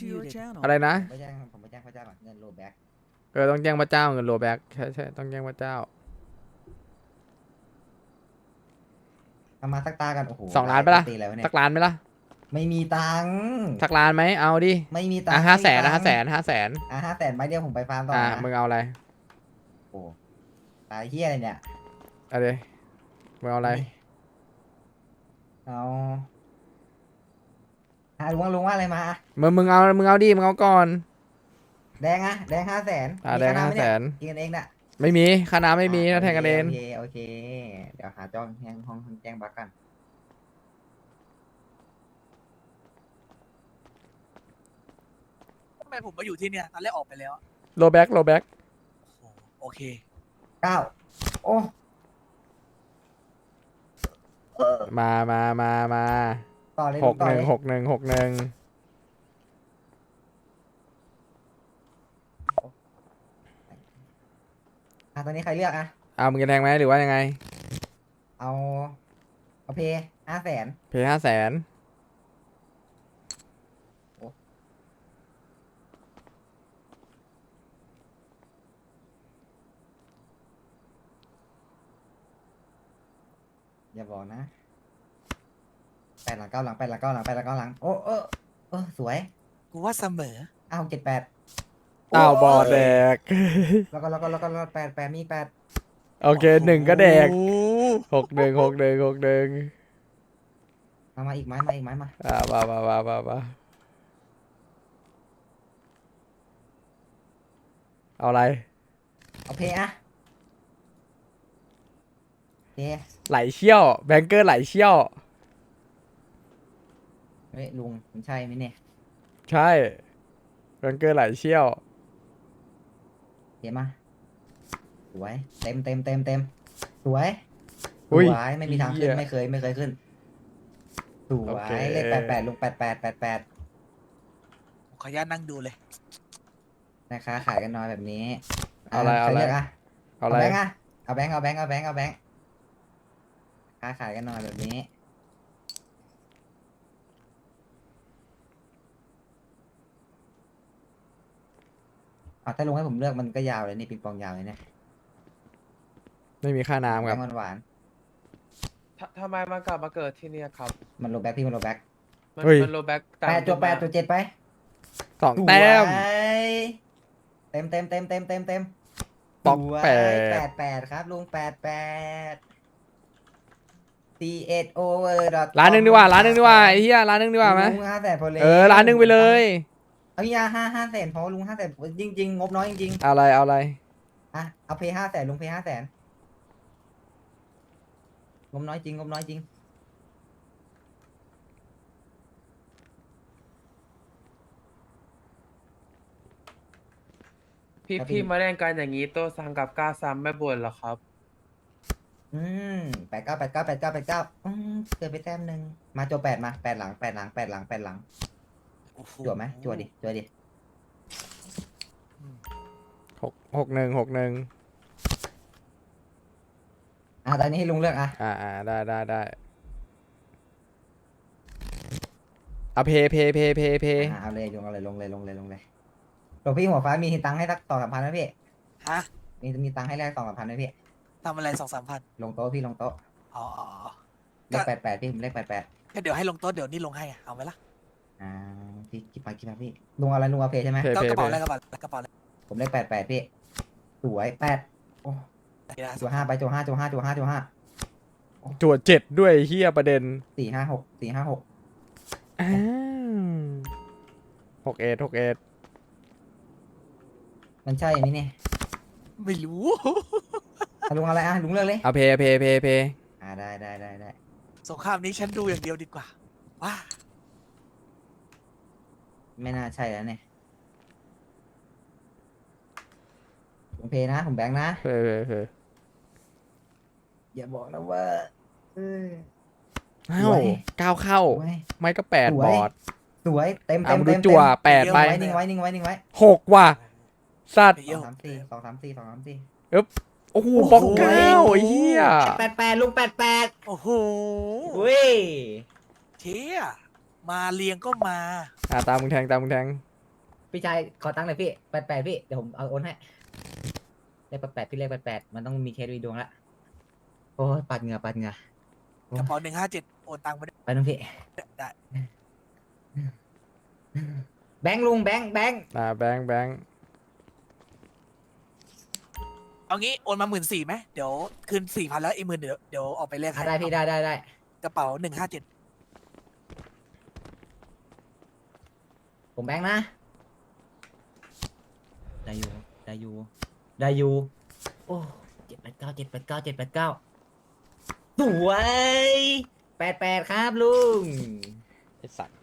to your channel. อะไรนะ ผมไปแจ้งผมไปแจ้งพระเจ้าก่อนเงินโลแบ็กเออต้องแจ้งพระเจ้าเงินโลแบ็กใช่ใช่ต้องแจ้งพระเจ้าเอามาสักตากันโอ้โหสองล้านปะล่ะตีอะไรวะเนี่ยสักล้านไหมล่ะไม่มีตังค์สักล้านไหมเอาดิไม่มีตังอะค์ห้าแสนไม่นะมีห้าตัแสงนค์ห้าแสนอะห้าแสนไม้เดียวผมไปฟาร์มต่ออะนะมึงเอาอะไรโอ้ตายเฮียอะไรเนี่ย เอาดิมึงเอาอะไร เอา อะลุงว่าลุงว่าอะไรมาอะมึงมึงเอามึงเอาดิมึงเอาก่อน แดงอะแดงห้าแสนอ่าแดงห้าแสนกินกันเองน่ะไม่มีค่าน้ำไม่มีอะถ้าแทงกันเองโอเคโอเค เดี๋ยวหาจ้องแห้งห้องแจ้งบักกันทำไมผมมาอยู่ที่เนี่ยตอนแรกออกไปแล้วอะโลแบ็กโลแบ็กโอ้โหโอเค เก้าโอ้ มามามามา ต่อเลยหลุกงต่อหนึ่งเลยหกหนึ่งหกหนึ่งอะตอนนี้ใครเลือกอะ เอามึงจะแทงไหมหรือว่ายังไง เอาเอาเพห้าแสนเพย์ห้าแสนอย่าบอกนะ แปดหลังเก้าหลังแปดหลังเก้าหลังแปดหลังเก้าหลังโอ้เออเออสวยกูว่าเสมอ อ้าวเจ็ดแปดอ้าวบอดแดก แล้วก็แล้วก็แล้วก็แล้วก็แปดแปดมีแปดโอเคหนึ่งก็แดกหกหนึ่งหกหนึ่งหกหนึ่งมามาอีกไม้มาอีกไม้มาอ่ามามามามามาเอาอะไร เอาเพอะเพไหลเชี่ยว แบงเกอร์ไหลเชี่ยว เฮ้ยลุงมันใช่ไหมเนี่ยใช่แบงเกอร์ไหลเชี่ยวเพมาสวยเต็มเต็มเต็มเต็มสวยสอุ้ยวยไม่มีทางขึ้นเหี้ยไม่เคยไม่เคยขึ้นสวโอเค ยเลขแปดแปดลุงแปดแปดแปดแปดผมขออนุญาตนั่งดูเลย นะคะ ขายกันน้อยแบบนี้เอาอะไรใคเอาอะไรเลือกอะเอาอะไร แบงค์อะเอาแบงค์เอาแบงค์เอาแบงค์เอาแบงค์ค้าขายกันหน่อยแบบนี้ อะถ้าลุงให้ผมเลือกมันก็ยาวเลยนี่ปิงปองยาวเลยเนี่ยไม่มีค่าน้ำแบครับงค์หวานททำไมมันกลับมาเกิดที่เนี่ยครับ ๆมันโลแบ็คพี่มันโลแบ็คมันเฮ้ย มันโลแบ็กตามแปดตัวแปดตัวเจ็ดไปสองแต้ม สวยเต็มเต็มเต็มเต็มเต็มเต็มป๊อกสวยแปด แปดแปดครับลุงแปดแปด C S over dot ร้านหนึ่งดีกว่าร้านหนึ่งดีกว่าไอ้เหี้ยร้านหนึ่งดีกว่าไหมลุงห้าแสนพอเลย เออร้านหนึ่งไปเลย เอายาห้าห้าแสนพอลุงห้าแสนจริงจริงๆงบน้อยจริงเอาอะไรเอาอะไร ๆอะเอาเพย์ห้าแสนลุงเพย์ห้าแสนงบน้อยจริงงบน้อยจริง พี่ครับพี่ พี่มาเล่นกันอย่างนี้โต้ซังกับก้าซัมไม่บ่นเหรอครับ อืมแปดเก้าแปดเก้าแปดเก้าแปดเก้าอืมเกินไปแต้มหนึ่งมาโจแปดมาแปดหลังแปดหลังแปดหลังแปดหลังโอ้โห จั่วไหมจั่วดิจั่วดิหกหกหนึ่งหกหนึ่งอะตอนนี้ให้ลุงเลือกอะอ่าอ่าได้ได้ได้เอาเพเพเพเพเพอะเอาเลยลุงเอาเลยลงเลยลงเลยลงเลยหลวงพี่หัวฟ้ามีตังค์ให้สักสองสามพันไหมพี่ฮะมีมีตังค์ให้แลกสองสามพันไหมพี่ทำอะไรสองสามพันลงโต๊ะพี่ลงโต๊ะอ๋ออ๋ออ๋อเลขแปดแปดพี่ผมเลขแปดแปดก็เดี๋ยวให้ลงโต๊ะเดี๋ยวนี่ลงให้อะเอาไหมล่ะ อ่าพี่กี่ไปกี่ไปพี่ลุงเอาอะไรลุงเอาเพย์ใช่ไหมเพก็เพกระเพเป๋าอะไรกระเป๋าอะไรกระเป๋าอะไรผมเลขแปดแปดพี่สวยแปดโอ้เดี๋ยวนะจัวห้าไปจัวห้าจัวห้าจัวห้าจัวห้าจั่วเจ็ดด้วยไอ้เฮียประเด็นสี่ห้าหกสี่ห้าหกอ้าวหกเอ็ดหกเอ็ดมันใช่ไหมเนี่ยไม่รู้อะลุงเอาอะไรอะลุงเลือกเลยเอาเพเพเพเพอ่าได้ได้ได้ได้สงครามนี้ฉันดูอย่างเดียวดีกว่าว้า ไม่น่าใช่แล้วเนี่ยผมเพย์นะ ผมแบงค์นะเพเพเพอย่าบอกนะว่าเออ อ้าวสวยเก้าเข้าสวยไม่ก็แปดสวย บอร์ดสวยเต็มอะเต็มมาดูเต็มจั่วเต็มแปดไปนิ่งไว้นิ่งไว้นิ่งไว้นิ่งไว้หกว่ะสัตว์ไปสเยี่อยงมสามสี่สองสามสี่สองสามสี่โอ้โหบล็อกเก้าไอ้เหี้ยแปดแปดลุงแปดแปดโอ้โหอุ้ยเชี่ย มาเลียงก็มา อ่าตามมึงแทงตามมึงแทงพี่ชายขอตังค์หน่อยพี่แปดแปดพี่เดี๋ยวผมเอาโอนให้เลขแปดแปดพี่เลขแปดแปดมันต้องมีเคสวีดวงละโอ้ปัดเงาปัดเงากระเป๋าหนึ่งห้าเจ็ดโอนตังค์ไปได้ไปน้องพี่ได้แบงค์ลุงแบงค์แบงค์อ่าแบงค์แบงค์เอางี้โอนมาหมื่นสี่ไหมเดี๋ยวคืนสี่พันแล้วอีกหมื่นเดี๋ยวเดี๋ยวออกไปเรียกให้ได้พี่ได้ได้ได้กระเป๋าหนึ่งห้าเจ็ด ผมแบงค์นะ ได้อยู่ ได้อยู่ ได้อยู่ โอ้เจ็ดแปดเก้าเจ็ดแปดเก้าเจ็ดแปดเก้าสวยแปดแปดครับลุงไอสัตว์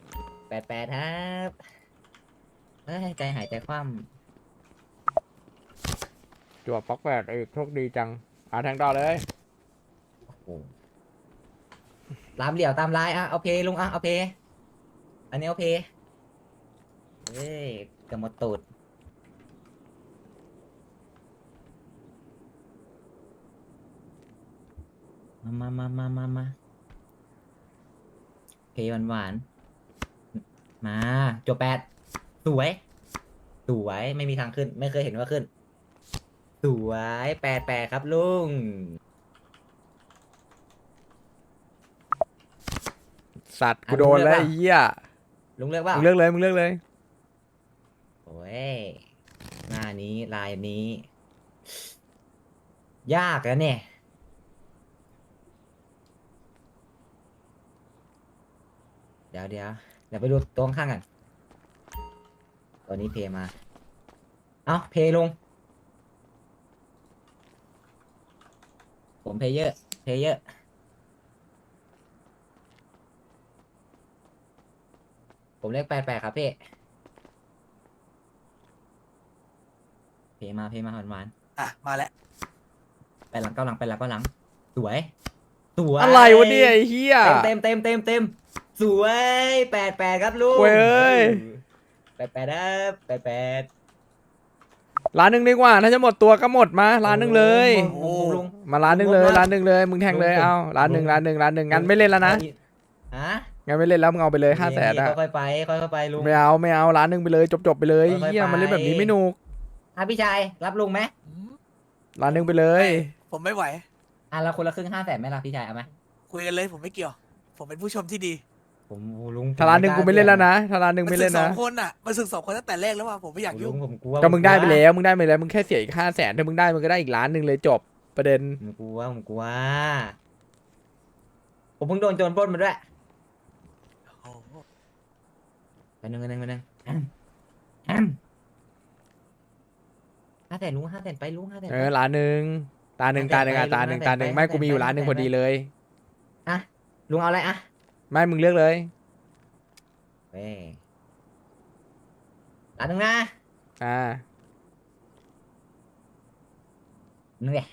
แปดแปดครับเอ้ยใจหายใจคว่ำจั่ป๊อกแปดอีกโชคดีจังอ่าแทงต่อเลยำามเหลี่ยวตามไลายอะโอเคลุงอะโอเคอันนี้โอเค เอ้ยกะมาตูดมามามามามามาเคหวานหวานมาจบแปดสวย สวยไม่มีทางขึ้น ไม่เคยเห็นว่าขึ้น สวยแปดแปดครับลุง สัตว์กูโดนแล้วเหี้ยลุงเลือกเปล่ามึงเลือกเลยมึงเลือกเลย นี้ลายนี้ ยากแล้วเนี่ย เดี๋ยวเดี๋ยวเดี๋ยวไปดูตรงข้างกันตัวนี้เพมา เอ้าเพลง ผมเพเยอะเพเยอะผมเลขแปดแปดครับพี่ เพมาเพมาหวานหวานอะ มาแล้วไปหลังเก้าหลังไปหลังเก้าหลัง สวย สวยอะไรวะเนี่ยไอ้เฮีย เต็มเต็มเต็มเต็มเต็มสวยแปดแปดครับลูกเว้ย แปดแปดครับแปดแปดร้านหนึ่งดีกว่าถ้าจะหมดตัวก็หมดมาร้านหนึ่งเลยมาร้านหนึ่งเลยร้านหนึ่งเลยมึงแทงเลยเอาร้านหนึ่งร้านหนึ่งร้านหนึ่งงั้นไม่เล่นแล้วนะงั้นไม่เล่นแล้วมึงเอาไปเลยห้าแสนนะค่อยๆไปค่อยไปลุงไม่เอาไม่เอาร้านหนึ่งไปเลยจบจบไปเลยเฮียมันเล่นแบบนี้ไม่หนุก อะพี่ชายรับลุงไหมล้านหนึ่งไปเลย ผมไม่ไหว อะเราคนละครึ่งห้าแสนไหมล่ะพี่ชายเอาไหมคุยกันเลยผมไม่เกี่ยว ผมเป็นผู้ชมที่ดีผมลุงถ้าร้านหนึ่งกูไม่เล่นแล้วนะถ้าร้านหนึ่งไม่เล่นนะสอนะงคนอะมันศึกสองคนตั้งแต่แรกแล้วว่าผมไม่อยากยุ่ง ผมกลัวก็มึงได้ไปแล้วมึงได้ไปแล้วมึงแค่เสียอีกห้าแสนถ้ามึงได้มึงก็ได้อีกล้านหนึ่งเลยจบประเด็นผมกลัวผมกลัวผมเพิ่งโดนโจรปล้นมาด้วยไปหนึ่งไปหนึ่งไปหนึ่งแอม ห้าแสนลุงห้าแสนไปลุงห้าแสน เออล้านหนึ่งตาหนึ่งตาหนึ่งตาหนึ่งตาหนึ่งไม่กูมีอยู่ร้านหนึ่งพอดีเลย อะลุงเอาอะไรอะไม่มึงเลือกเลยเว้ยร้านหนึ่งนะอ่าหนื่งย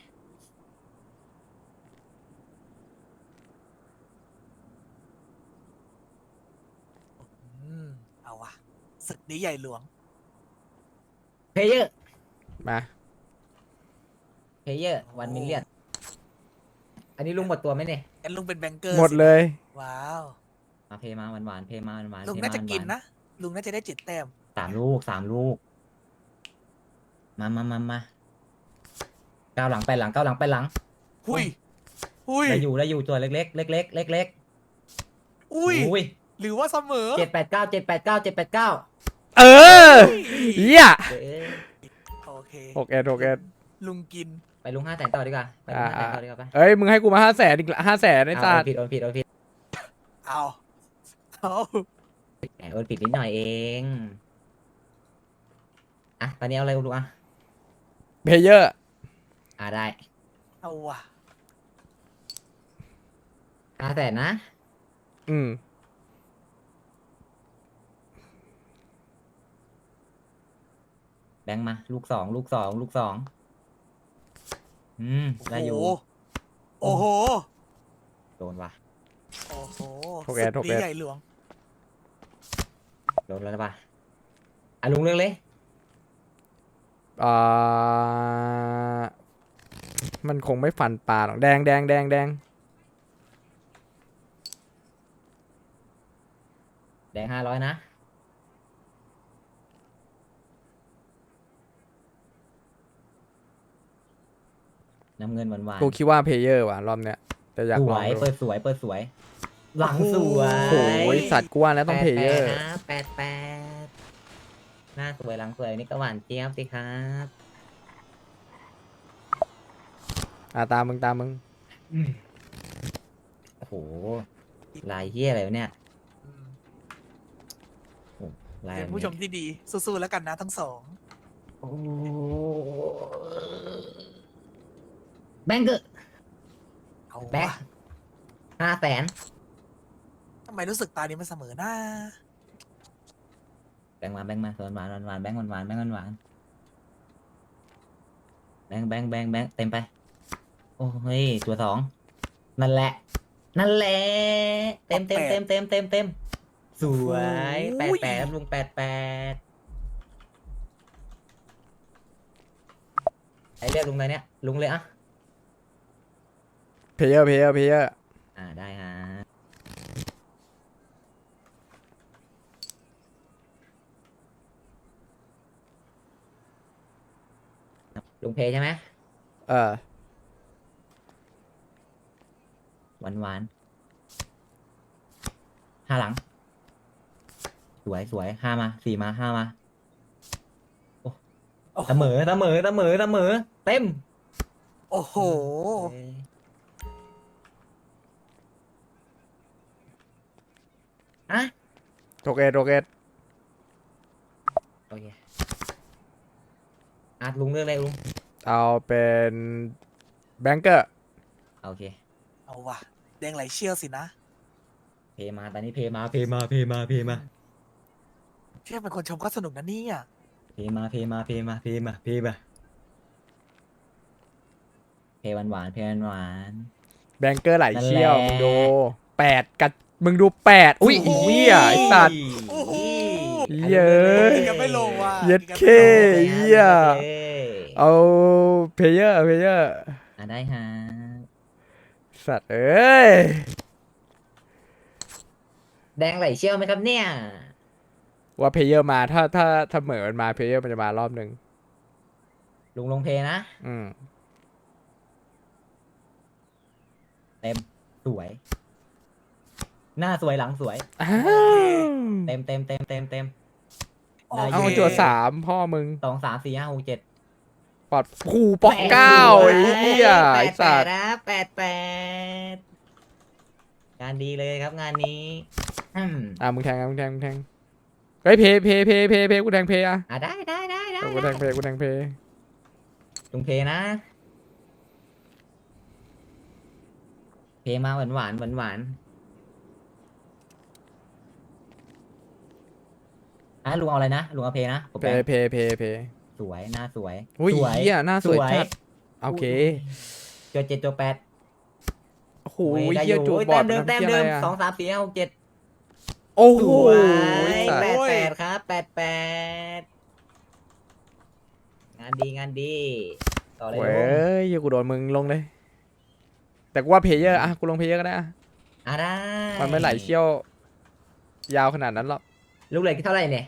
อืมเอาวะศึกนี้ใหญ่หลวงเพเยอร์ มาเพเยอร์วันมิเลียนอันนี้ลุงหมดตัวไหมเนี่ยอันลุงเป็นแบงเกอร์หมดเลยว้าวมาเพมาหวานหวานเพมาหวานหวานลุงน่าจะกินนะลุงน่าจะได้จิตแต้มสามลูกสามลูก มามามามาเก้าหลังไปหลังเก้าหลังไปหลังอุ้ยอุ้ยได้อยู่ได้อยู่ตัวเล็กเล็กเล็กเล็กเล็กเล็กอุ้ยหรือว่าเสมอเจ็ดแปดเก้าเจ็ดแปดเก้าเจ็ดแปดเก้าเออเหี้ย เเคหกเอดหกเอดลุงกินไปลุงห้าแสนต่อดีกว่าไปลุงห้าแสนต่อดีกว่าไปเอ้ยมึงให้กูมาห้าแสนอีกห้าแสนไอ้สัตว์โอนผิดโอนผิดโอนผิดเอาเอาแหมโอนผิดนิดหน่อยเองอะตอนนี้เอาอะไรลุงอะเพเยอร์อะได้เอาว่ะห้าแสนนะ อืม แบงค์มา ลูกสองลูกสองลูกสองอืมได้อยู่โอ้โห โดนว่ะโอ้โหถกอดถกแอด ใหญ่หลวง โดนแล้วนะป่ะอะลุงเรื่องเลยอ่ามันคงไม่ฝันปลาหรอกแดงแดงแดงแดงแดงห้าร้อยนะ น้ำเงินหวานหวานกูคิดว่าเพลเยอร์ว่ะรอบเนี้ยแต่อยากสลวองยดูเปิดสวยเปิดสวย หลังสวยโอ้ยสัตว์กูว่าแล้วต้องเพลเยอร์แปดแปดนะแปดแปดหน้าสวยหลังสวยนี่ก็หวานเจี๊ยบสิครับอะตามมึงตามมึง โอ้โหลายเฮียอะไรวะเนี่ยอืมโอ้ลายเป็นแบบผู้ชมนี้ที่ดีสู้ๆแล้วกันนะทั้งสอง โอ้ แบงก์เกอร์เอาแบงวะค์ห้าแสนทำไมรู้สึกตานี้มันเสมอหน้า แบงค์มาแบงค์มาหวานหวานหวานแบงค์หวานหวานแบงค์หวานหวานแบงค์แบงค์แบงค์แบงค์เต็มไป โอ้ยตัวสองนั่นแหละ นั่นแหละเต็มเต็มเต็มเต็มเต็มเต็มสวยแปดแปดครับลุงแปดแปดไอเรียกลุงอะไรเนี่ยลุงเลยอะ เพลเยอร์เพลเยอร์เพลเยอร์อ่าได้ฮะลุงเพใช่ไหมเออหวานหวานห้าหลัง สวยสวยห้ามาสี่มาห้ามาโอ้โหเสมอเสมอเสมอเสมอเต็ม โอ้โหอ่ะ โรเกตโรเกตโอเคอะลุงเลือกเลยลุงเอาเป็นแบงเกอร์โอเค เอาว่ะแดงไหลเชี่ยวสินะเพมาตอนนี้เพมาเพมาเพมาเพมาเที่ยเป็นคนชมก็สนุกนะเนี่ยเพมาเพมาเพมาเพมาเพมาเพหวานหวานเพหวานหวาน แบงเกอร์ไหลเชี่ยวนั่มึนงแหละดูแปดกัด มึงดูแปดอุ้ยไอ้เหี้ยไอ้สัตว์ โอ้โหเย้ย ยังไม่ลงว่ะเย็ดยังเคไม่ลงเหี้ย เอาเพลเยอร์เพลเยอร์อะได้ฮะสัตว์เอ้ยแดงไหลเชี่ยวไหมครับเนี่ย ว่าเพลเยอร์มาถ้าถ้าถ้าเหมือนมันมาเพลเยอร์มันจะมารอบหนึ่งลุงลงเพนะ อืมเต็มสวย หน้าสวยหลังสวย อ้าวเต็มเต็มเต็มเต็มเต็มโอได้เคเอายู่จัวสามพ่อมึงสองสามสี่ห้าหกเจ็ดปอดผูปอกเก้าไอ้เหี้ยแปไอ้ดแปสัดตว์นะแปดแปดงานดีเลยครับงานนี้อืมอะมึงแทงอะมึงแทงมึงแทงเฮ้ยเพเพเพเพเพกูแทงเพอะอะได้ได้ได้ได้กูแทงเพกูแทงเพลุงเพนะ เพมาหวานหวานหวานหวาน อะลุงเอาอะไรนะลุงเอาเพนะผมเพแปลเพเพเพสวยหน้าสวยอุ้ยสวยเหี้ยหน้าสวยจัดโอเคตัวเจ็ดตัวแปดโอ้โหโอ้ยได้อเหี้ยยู่จูโอ้ยบอแต้ดมเดิมมันแต้มทำเหี้ยเดิอะมไรอะสองสามสี่ห้าหกเจ็ดโอ้สโหวยสัตแปว์ดแปดครับแปดแปดงานดีงานดีต่อเลยเว้ลุงยเหี้ยกูโดนมึงลงเลย แต่กูว่าเพลเยอร์อะกูลงเพลเยอร์ก็ได้อะอะได้มันไม่ไหลเชี่ยวยาวขนาดนั้นหรอก ลูกเหล็กเท่าไหร่เนี่ย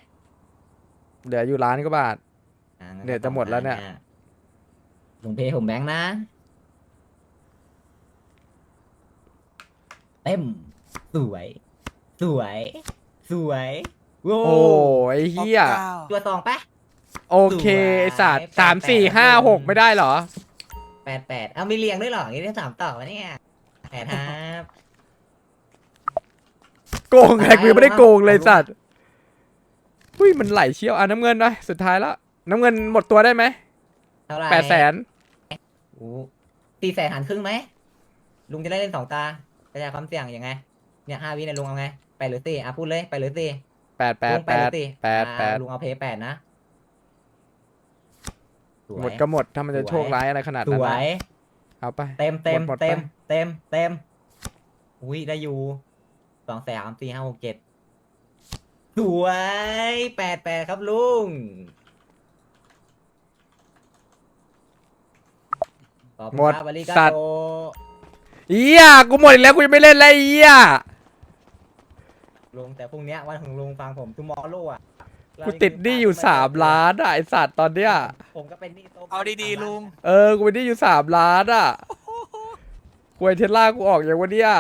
เหลืออยู่ล้านกว่าบาท อ่งั้เนี่ยก็จะหมดแล้วเนี่ยต่อมาลุงเพผมแบงค์นะ เต็ม สวย สวย สวยโว้โอ้ไอ้เหี้ยปอกเก้าตัวสองปะ โอเคสวยไอ้สัตว์แปดสามสี่แปดห้าครับหกไม่ได้เหรอ แปดแปดเอามีเรียงด้วยเหรออย่างนี้ได้สามต่อวะเนี่ยแปดครับ โกงไงกูยังไม่ได้โกงเลยสัตว์ อุ้ยมันไหลเชี่ยวอะน้ำเงินนะสุดท้ายแล้วน้ำเงินหมดตัวได้ไหมเท่าไหร่แปดแสนโอ้สี่แสนหันครึ่งไหมลุงจะได้เล่นสองตากระจายความเสี่ยงยังไง เนี่ยห้าวิเนี่ยลุงเอาไง ไปหรือสี่อะพูดเลยไปหรือสี่แปดแปดลุงแปหรืดอสี่แปดอ่าแปดลุงเอาเพย์แปดนะสวย หมดก็หมดถ้ามันจะสวย โชคร้ายอะไรขนาดสนั้นวนะย เอาไป เต็มเต็มหมดๆเต็มไปเต็มเต็มอุ้ยได้อยู่สองแสนสามสี่ห้าหกเจ็ด สวยแปดแปดครับลุงขอบคุณหมดครับอาริกาสัตว์ โตเหี้ยกูหมดอีกแล้วกูยังไม่เล่นแล้วไอ้เหี้ยลลุงแต่พรุ่งเนี้ยวันของลุงฟังผมทูมอร์โลอะกูติดหนี้อยู่สามล้านอะไอสัตว์ตอนเนี้ยผมก็เป็นหนี้โต๊ะเอาดีๆลุง เออกูเป็นหนี้อยู่สามล้านอะกูไอเทสลากูออกอย่างวันเนี้ย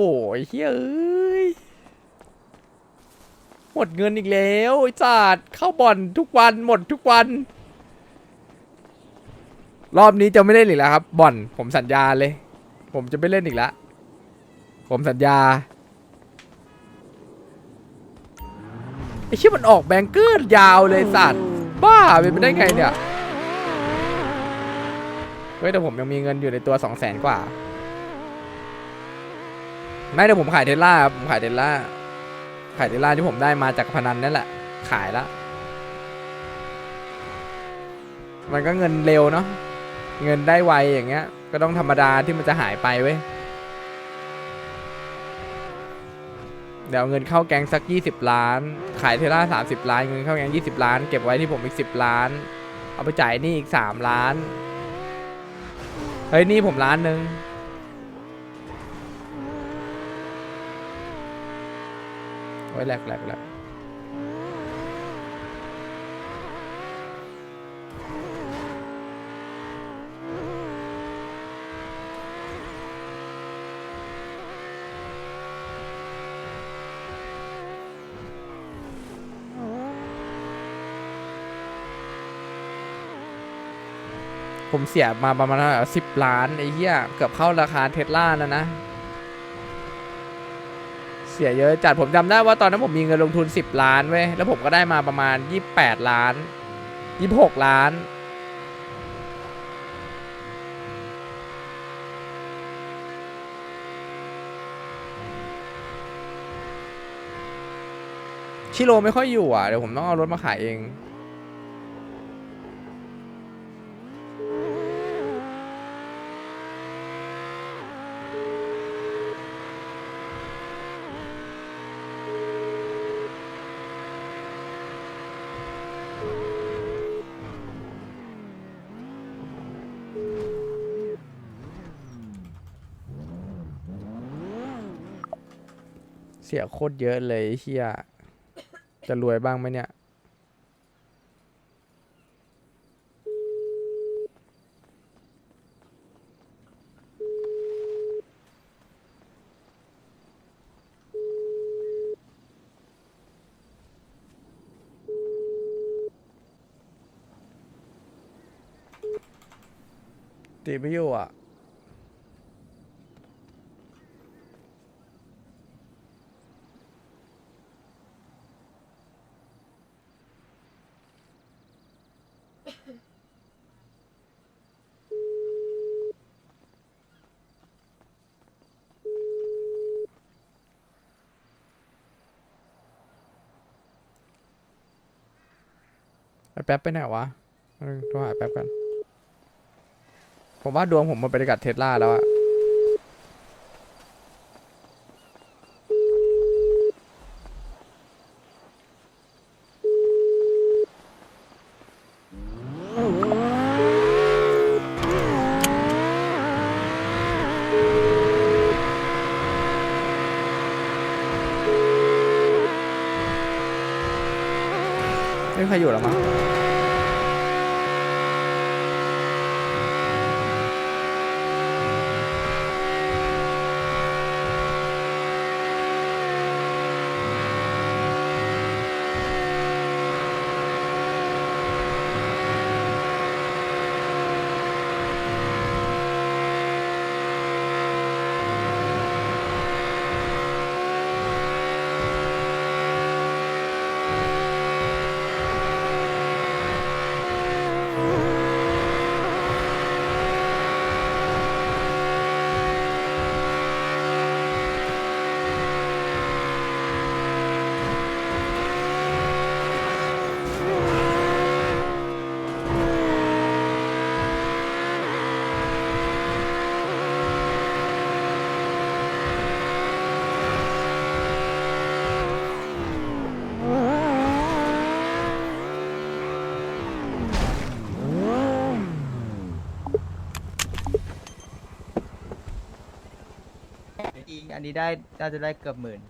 โอ้ยเฮ้ยหมดเงินอีกแล้วไอ้จัดเข้าบ่อนทุกวันหมดทุกวัน รอบนี้จะไม่เล่นอีกแล้วครับ บ่อน ผมสัญญาเลย ผมจะไม่เล่นอีกแล้วผมสัญญาไอ้ชื่อมันออกแบงเกอร์ยาวเลยสัตว์บ้าเป็นไปได้ไงเนี่ยเฮ้ยแต่ผมยังมีเงินอยู่ในตัวสองแสนกว่า ไม่เดี๋ยวผมขายเทสลาครับผมขายเทสลาขายเทสลาที่ผมได้มาจากพนันนั่นแหละ ขายละมันก็เงินเร็วเนาะเงินได้ไวอย่างเงี้ย ก็ต้องธรรมดาที่มันจะหายไปเว้ยเดี๋ยวเงินเข้าแกงสัก 20 ล้าน ขายเทสลา30 ล้าน เงินเข้าแกง20 ล้าน เก็บไว้ที่ผมอีก 10 ล้าน เอาไปจ่ายนี่อีก 3 ล้าน เฮ้ย นี่ผมล้านหนึ่ง อ้ยแหลกแหลกแหลกผมเสียมาประมาณสิบล้านไอ้เหี้ยเกือบเข้าราคาเทสลาแล้วนะ สียเยอะจัดผมจำได้ว่าตอนนั้นผมมีเงินลงทุน 10 ล้านเว้ยแล้วผมก็ได้มาประมาณ 28 ล้าน 26 ล้าน ชิโร่ไม่ค่อยอยู่อะ เดี๋ยวผมต้องเอารถมาขายเอง เสียโคตรเยอะเลยเฮียจะรวยบ้างไหมเนี่ยตีไม่อยู่อะ แป๊บไปไหนวะโทรหาแป๊บกัน ผมว่าดวงผมมันไปกับเทสลาแล้วอะ อันนี้ได้น่าจะได้เกือบหมื่น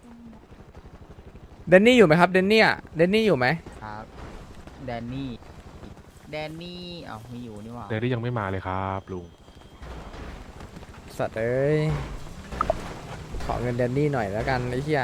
เดนนี่อยู่ไหมครับเดนนี่อะเดนนี่อยู่ไหมครับแดนนี่แดนนี่เอ้าไม่อยู่นี่หว่าเดลี่ยังไม่มาเลยครับลุงสัตว์เอ้ยขอเงินเดนนี่หน่อยแล้วกันไอ้เหี้ย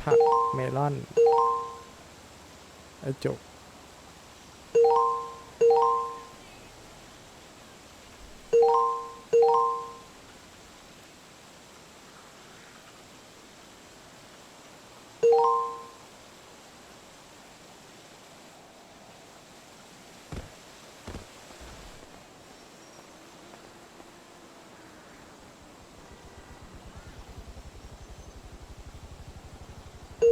ผักเมลอนไอจก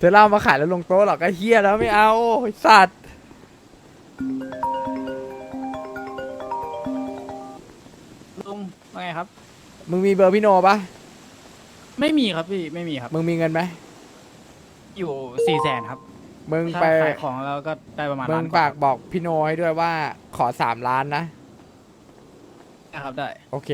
เธอเล่ามาขายแล้วลงโต๊ะหรอกไอ้เหี้ยแล้วไม่เอาไอ้สัตว์ลุงว่าไงครับ มึงมีเบอร์พี่โนปะไม่มีครับพี่ไม่มีครับ มึงมีเงินไหมอยู่สี่แสนครับมึงถ้าไปขายของแล้วก็ได้ประมาณมึล้างนฝากบอกพี่โนให้ด้วยว่าขอสามล้านนะนะครับได้ โอเค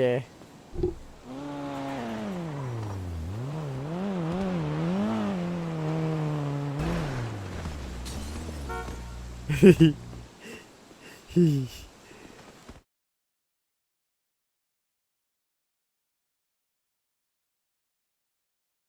ฮิ